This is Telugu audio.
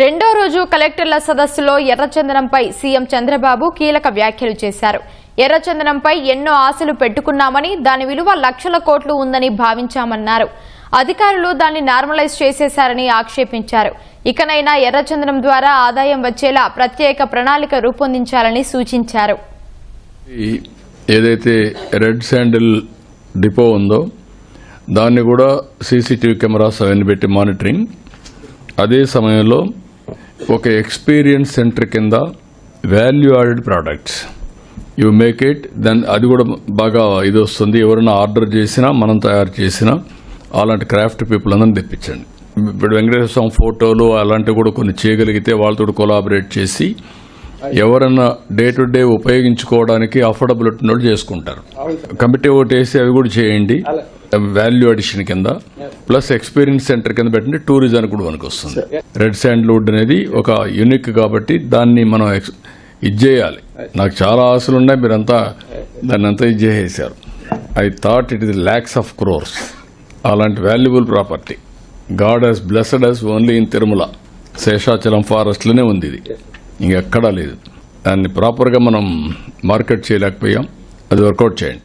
రెండో రోజు కలెక్టర్ల సదస్సులో ఎర్రచందనంపై సీఎం చంద్రబాబు కీలక వ్యాఖ్యలు చేశారు. ఎర్రచందనంపై ఎన్నో ఆశలు పెట్టుకున్నామని దాని విలువ లక్షల కోట్లు ఉందని భావించామన్నారు. అధికారులు దాన్ని నార్మలైజ్ చేసేశారని ఆక్షేపించారు. ఇకనైనా ఎర్రచందనం ద్వారా ఆదాయం వచ్చేలా ప్రత్యేక ప్రణాళిక రూపొందించాలని సూచించారు. ఏదైతే రెడ్ శాండిల్ డిపో ఉందో దాన్ని కూడా సీసీటీవీ కెమెరాస్ అవన్నీ పెట్టి మానిటరింగ్. అదే సమయంలో ఒక ఎక్స్పీరియన్స్ సెంటర్ కింద value added products you make it then అది కూడా బాగా ఇది వస్తుంది. ఎవరైనా ఆర్డర్ చేసినా మనం తయారు చేసినా అలాంటి క్రాఫ్ట్ పీపుల్ అందరిని తెప్పించండి. ఇప్పుడు వెంకటేశ్వర స్వామి ఫోటోలు అలాంటివి కూడా కొన్ని చేయగలిగితే వాళ్ళతో కొలాబరేట్ చేసి ఎవరన్నా డే టు డే ఉపయోగించుకోవడానికి అఫోర్డబుల్ ఉన్నోళ్ళు చేసుకుంటారు. కమిటీ ఒకటి వేసి అవి కూడా చేయండి. వాల్యూ అడిషన్ కింద ప్లస్ ఎక్స్పీరియన్స్ సెంటర్ కింద పెట్టండి టూరిజం కూడా మనకు వస్తుంది. రెడ్ శాండ్వుడ్ అనేది ఒక యూనిక్ కాబట్టి దాన్ని మనం ఇది చేయాలి. నాకు చాలా ఆశలు ఉన్నాయి మీరంతా దాన్ని అంతా ఇది చేసేసారు. I thought it is lakhs of crores అలాంటి valuable property God has blessed has only in Tirumala Seshachalam ఫారెస్ట్లోనే ఉంది ఇది. ఇంకెక్కడా లేదు. దాన్ని ప్రాపర్గా మనం మార్కెట్ చేయలేకపోయాం. అది వర్కౌట్ చేయండి.